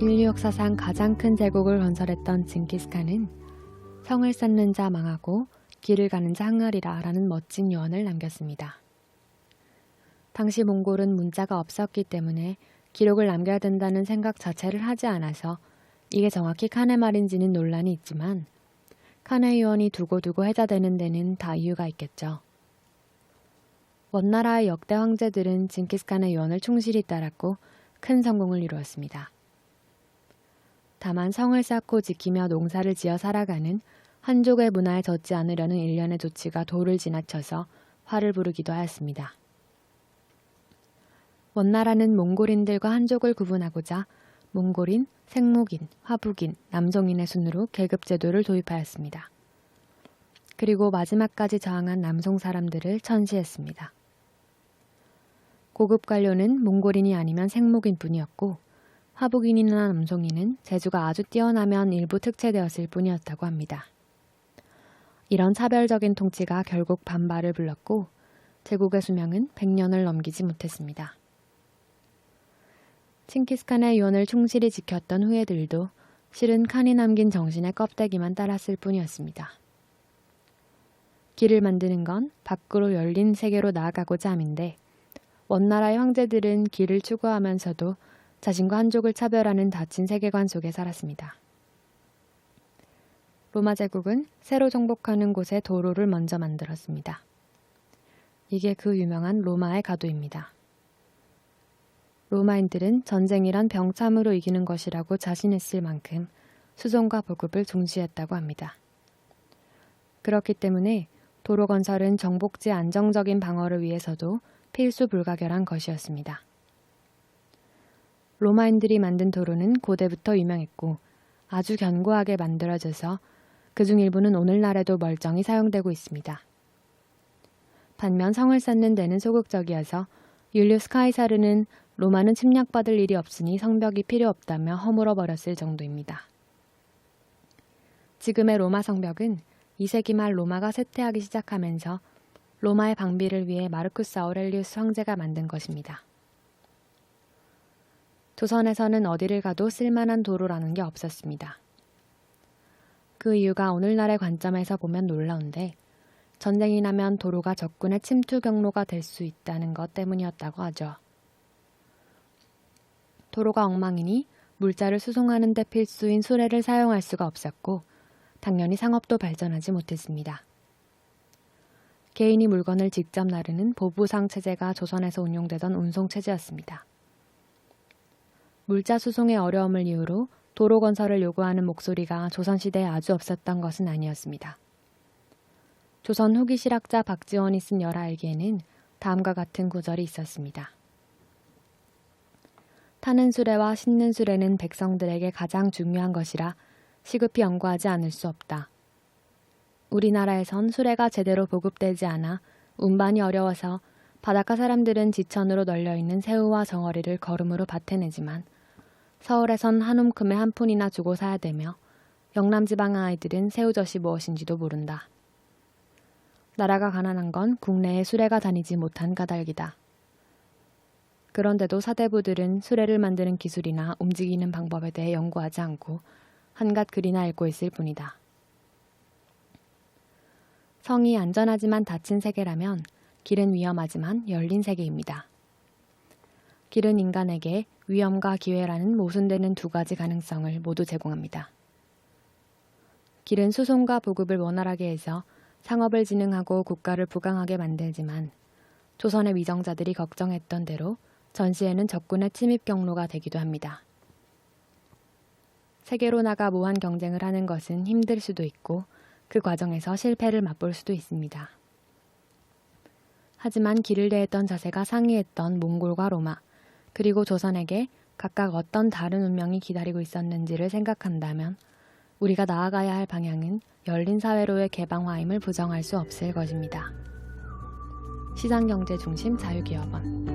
인류 역사상 가장 큰 제국을 건설했던 징기스칸은 성을 쌓는 자 망하고 길을 가는 자 항아리라 라는 멋진 유언을 남겼습니다. 당시 몽골은 문자가 없었기 때문에 기록을 남겨야 된다는 생각 자체를 하지 않아서 이게 정확히 칸의 말인지는 논란이 있지만 칸의 유언이 두고두고 해자되는 데는 다 이유가 있겠죠. 원나라의 역대 황제들은 징기스칸의 유언을 충실히 따랐고 큰 성공을 이루었습니다. 다만 성을 쌓고 지키며 농사를 지어 살아가는 한족의 문화에 젖지 않으려는 일련의 조치가 도를 지나쳐서 화를 부르기도 하였습니다. 원나라는 몽골인들과 한족을 구분하고자 몽골인, 생목인, 화북인, 남종인의 순으로 계급 제도를 도입하였습니다. 그리고 마지막까지 저항한 남송 사람들을 천시했습니다. 고급 관료는 몽골인이 아니면 생목인 뿐이었고 화북인이나 남송인은 재주가 아주 뛰어나면 일부 특채되었을 뿐이었다고 합니다. 이런 차별적인 통치가 결국 반발을 불렀고 제국의 수명은 100년을 넘기지 못했습니다. 칭키스칸의 유언을 충실히 지켰던 후예들도 실은 칸이 남긴 정신의 껍데기만 따랐을 뿐이었습니다. 길을 만드는 건 밖으로 열린 세계로 나아가고자 함인데 원나라의 황제들은 길을 추구하면서도 자신과 한족을 차별하는 닫힌 세계관 속에 살았습니다. 로마 제국은 새로 정복하는 곳에 도로를 먼저 만들었습니다. 이게 그 유명한 로마의 가도입니다. 로마인들은 전쟁이란 병참으로 이기는 것이라고 자신했을 만큼 수송과 보급을 중시했다고 합니다. 그렇기 때문에 도로 건설은 정복지의 안정적인 방어를 위해서도 필수 불가결한 것이었습니다. 로마인들이 만든 도로는 고대부터 유명했고 아주 견고하게 만들어져서 그중 일부는 오늘날에도 멀쩡히 사용되고 있습니다. 반면 성을 쌓는 데는 소극적이어서 율리우스 카이사르는 로마는 침략받을 일이 없으니 성벽이 필요 없다며 허물어 버렸을 정도입니다. 지금의 로마 성벽은 2세기 말 로마가 쇠퇴하기 시작하면서 로마의 방비를 위해 마르쿠스 아우렐리우스 황제가 만든 것입니다. 조선에서는 어디를 가도 쓸만한 도로라는 게 없었습니다. 그 이유가 오늘날의 관점에서 보면 놀라운데 전쟁이 나면 도로가 적군의 침투 경로가 될 수 있다는 것 때문이었다고 하죠. 도로가 엉망이니 물자를 수송하는 데 필수인 수레를 사용할 수가 없었고 당연히 상업도 발전하지 못했습니다. 개인이 물건을 직접 나르는 보부상 체제가 조선에서 운용되던 운송 체제였습니다. 물자 수송의 어려움을 이유로 도로 건설을 요구하는 목소리가 조선시대에 아주 없었던 것은 아니었습니다. 조선 후기 실학자 박지원이 쓴 열하일기에는 다음과 같은 구절이 있었습니다. 타는 수레와 싣는 수레는 백성들에게 가장 중요한 것이라 시급히 연구하지 않을 수 없다. 우리나라에선 수레가 제대로 보급되지 않아 운반이 어려워서 바닷가 사람들은 지천으로 널려 있는 새우와 정어리를 걸음으로 밭에 내지만 서울에선 한 움큼에 한 푼이나 주고 사야 되며 영남 지방 아이들은 새우젓이 무엇인지도 모른다. 나라가 가난한 건 국내에 수레가 다니지 못한 까닭이다. 그런데도 사대부들은 수레를 만드는 기술이나 움직이는 방법에 대해 연구하지 않고 한갓 글이나 읽고 있을 뿐이다. 성이 안전하지만 닫힌 세계라면 길은 위험하지만 열린 세계입니다. 길은 인간에게 위험과 기회라는 모순되는 두 가지 가능성을 모두 제공합니다. 길은 수송과 보급을 원활하게 해서 상업을 진흥하고 국가를 부강하게 만들지만 조선의 위정자들이 걱정했던 대로 전시에는 적군의 침입 경로가 되기도 합니다. 세계로 나가 무한 경쟁을 하는 것은 힘들 수도 있고 그 과정에서 실패를 맛볼 수도 있습니다. 하지만 길을 대했던 자세가 상이했던 몽골과 로마, 그리고 조선에게 각각 어떤 다른 운명이 기다리고 있었는지를 생각한다면 우리가 나아가야 할 방향은 열린 사회로의 개방화임을 부정할 수 없을 것입니다. 시장경제 중심 자유기업원